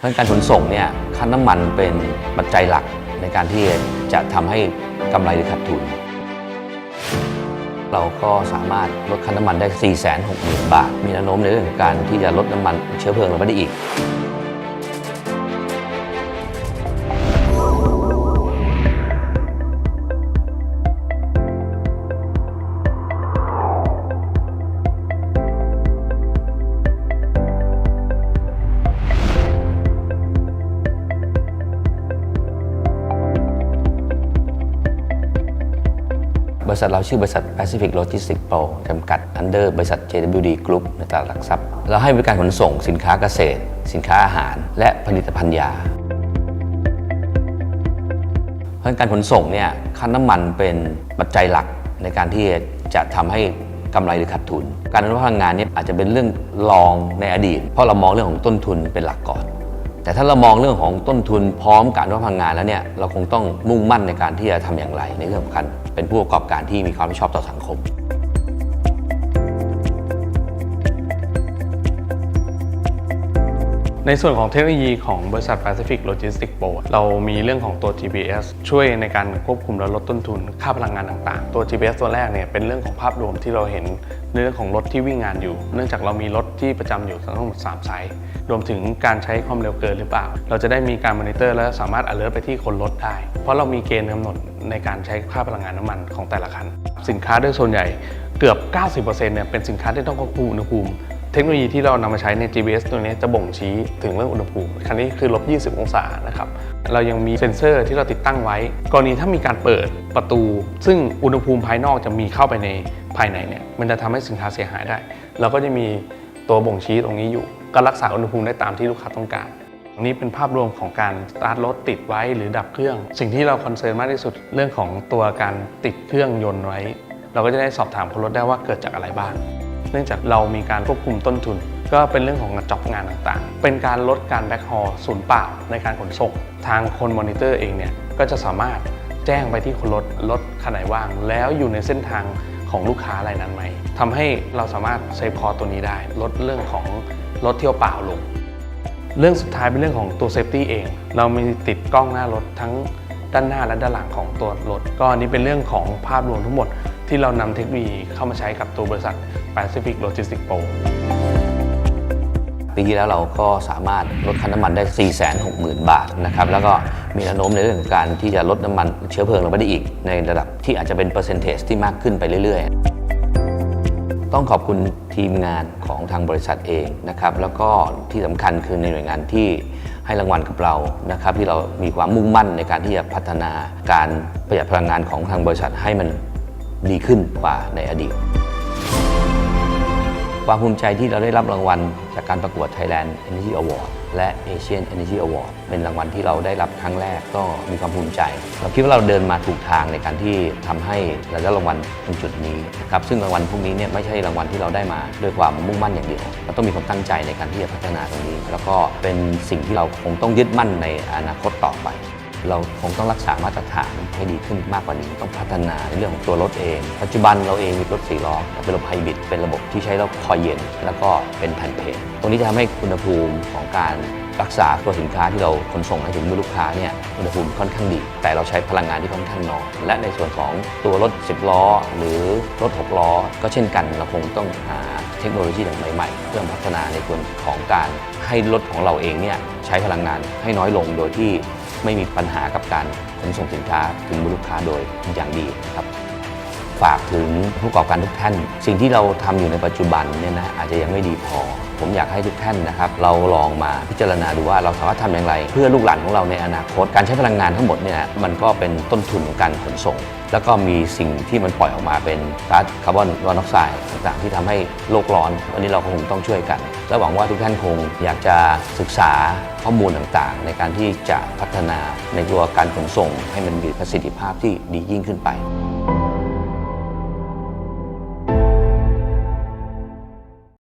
เพราะการขนส่งเนี่ยค่าน้ำมันเป็นปัจจัยหลักในการที่จะทำให้กำไรหรือขาดทุน เราก็สามารถลดค่าน้ำมันได้ 4 6 0 0 0 0 บาท มีแนวโน้มในเรื่องของการที่จะลดน้ำมันเชื้อเพลิงลงไปได้อีก บริษัทเราชื่อบริษัท Pacific Logistics Pro จำกัด under บริษัท JWD Group ในตลาดหลักทรัพย์ เราให้บริการขนส่งสินค้าเกษตร สินค้าอาหาร และผลิตภัณฑ์ยาเพราะการขนส่งเนี่ยค่าน้ำมันเป็นปัจจัยหลักในการที่จะทำให้กำไรหรือขาดทุน การอนุรักษ์พลังงานเนี่ยอาจจะเป็นเรื่องรองในอดีต เพราะเรามองเรื่องของต้นทุนเป็นหลักก่อน แต่ถ้าเรามองเรื่องของต้นทุนพร้อมการว่าพลังงานแล้วเนี่ยเราคงต้องมุ่งมั่นในการที่จะทำอย่างไร ในเรื่องของการเป็นผู้ประกอบการที่มีความรับผิดชอบต่อสังคม ในส่วนของเทคโนโลยีของบริษัท Pacific Logistics Pro เรามีเรื่องของตัว GPS ช่วยในการควบคุมและลดต้นทุนค่าพลังงานต่างๆ ตัว GPS ตัวแรกเนี่ยเป็นเรื่องของภาพรวมที่เราเห็นในเรื่องของรถที่วิ่งงานอยู่ เนื่องจากเรามีรถที่ประจำอยู่ทั้งหมด3ไซส์รวมถึงการใช้ความเร็วเกินหรือเปล่า เราจะได้มีการมอนิเตอร์และสามารถ alert ไปที่คนรถได้ เพราะเรามีเกณฑ์กำหนดในการใช้ค่าพลังงานน้ำมันของแต่ละคัน สินค้าโดยส่วนใหญ่เกือบ 90%เนี่ยเป็นสินค้าที่ต้องควบคุมอุณหภูมิ เทคโนโลยีที่เรานำมาใช้ใน GPS ตัวนี้จะบ่งชี้ถึงเรื่องอุณหภูมิครั้นี้คือลบ 20 องศานะครับ เรายังมีเซ็นเซอร์ที่เราติดตั้งไว้ กรณีถ้ามีการเปิดประตู ซึ่งอุณหภูมิภายนอกจะมีเข้าไปในภายในเนี่ยมันจะทำให้สินค้าเสียหายได้ เราก็จะมีตัวบ่งชี้ตรงนี้อยู่ ก็รักษาอุณหภูมิได้ตามที่ลูกค้าต้องการอันนี้เป็นภาพรวมของการสตาร์ทรถติดไว้หรือดับเครื่อง สิ่งที่เราคอนเซิร์นมากที่สุดเรื่องของตัวการติดเครื่องยนต์ไว้ เราก็จะได้สอบถามคนรถได้ว่าเกิดจากอะไรบ้าง เนื่องจากเรามีการควบคุมต้นทุน ก็เป็นเรื่องของจ็อบงานต่างๆ เป็นการลดการแบ็คฮอลศูนย์เปล่าในการขนส่ง ทางคนมอนิเตอร์เองเนี่ยก็จะสามารถแจ้งไปที่คนรถรถคันไหนว่าง แล้วอยู่ในเส้นทางของลูกค้ารายนั้นไหมทำให้เราสามารถเซฟคอตัวนี้ได้ ลดเรื่องของรถเที่ยวเปล่าลง เรื่องสุดท้ายเป็นเรื่องของตัวเซฟตี้เอง เรามีติดกล้องหน้ารถทั้งด้านหน้าและด้านหลังของตัวรถ ก็อันนี้เป็นเรื่องของภาพรวมทั้งหมด ที่เรานำเทคโนโลยีเข้ามาใช้กับตัวบริษัท Pacific Logistics Pro ปีที่แล้วเราก็สามารถลดค่าน้ำมันได้ 460,000 บาทนะครับ แล้วก็มีแนวโน้มในเรื่องของการที่จะลดน้ำมันเชื้อเพลิงลงไปได้อีก ในระดับที่อาจจะเป็นเปอร์เซนเทจที่มากขึ้นไปเรื่อยๆ ต้องขอบคุณทีมงานของทางบริษัทเองนะครับ แล้วก็ที่สำคัญคือในหน่วยงานที่ให้รางวัลกับเรานะครับ ที่เรามีความมุ่งมั่นในการที่จะพัฒนาการประหยัดพลังงานของทางบริษัทให้มัน ดีขึ้นกว่าในอดีต ความภูมิใจที่เราได้รับรางวัล จากการประกวด Thailand Energy Award และ Asian Energy Award เป็นรางวัลที่เราได้รับครั้งแรกก็มีความภูมิใจ เราคิดว่าเราเดินมาถูกทางในการที่ทำให้เราได้รางวัลตรงจุดนี้นะครับซึ่งรางวัลพวกนี้เนี่ยไม่ใช่รางวัลที่เราได้มาด้วยความมุ่งมั่นอย่างเดียวเราต้องมีความตั้งใจในการที่จะพัฒนาตรงนี้ แล้วก็เป็นสิ่งที่เราคงต้องยึดมั่นในอนาคตต่อไป เราคงต้องรักษามาตรฐานให้ดีขึ้นมากกว่านี้ ต้องพัฒนาในเรื่องของตัวรถเอง ปัจจุบันเราเองมีรถสี่ล้อเป็นระบบไฮบริดเป็นระบบที่ใช้ระบบคอยเย็น แล้วก็เป็นแผ่นเพจตรงนี้จะทำให้อุณหภูมิของการรักษาตัวสินค้าที่เราขนส่งให้ถึงมือลูกค้าเนี่ยอุณหภูมิค่อนข้างดี แต่เราใช้พลังงานที่ค่อนข้างน้อยและในส่วนของตัวรถ 10 ล้อ หรือรถ 6 ล้อ ก็เช่นกันเราคงต้องหาเทคโนโลยีใหม่ๆเพื่อพัฒนาในส่วนของการให้รถของเราเองเนี่ยใช้พลังงานให้น้อยลงโดยที่ ไม่มีปัญหากับการขนส่งสินค้าถึงมือลูกค้าโดยอย่างดีครับ ฝากถึงผู้ประกอบการทุกท่าน สิ่งที่เราทำอยู่ในปัจจุบันเนี่ยนะอาจจะยังไม่ดีพอ ผมอยากให้ทุกท่านนะครับเราลองมาพิจารณาดูว่าเราสามารถทำอย่างไร เพื่อลูกหลานของเราในอนาคต การใช้พลังงานทั้งหมดเนี่ยมันก็เป็นต้นทุนของการขนส่ง แล้วก็มีสิ่งที่มันปล่อยออกมาเป็นก๊าซคาร์บอนมอนอกไซด์ต่างๆ ที่ทำให้โลกร้อนวันนี้เราก็คงต้องช่วยกัน และหวังว่าทุกท่านคงอยากจะศึกษาข้อมูลต่างๆ ในการที่จะพัฒนาในตัวการขนส่งให้มันมีประสิทธิภาพที่ดียิ่งขึ้นไป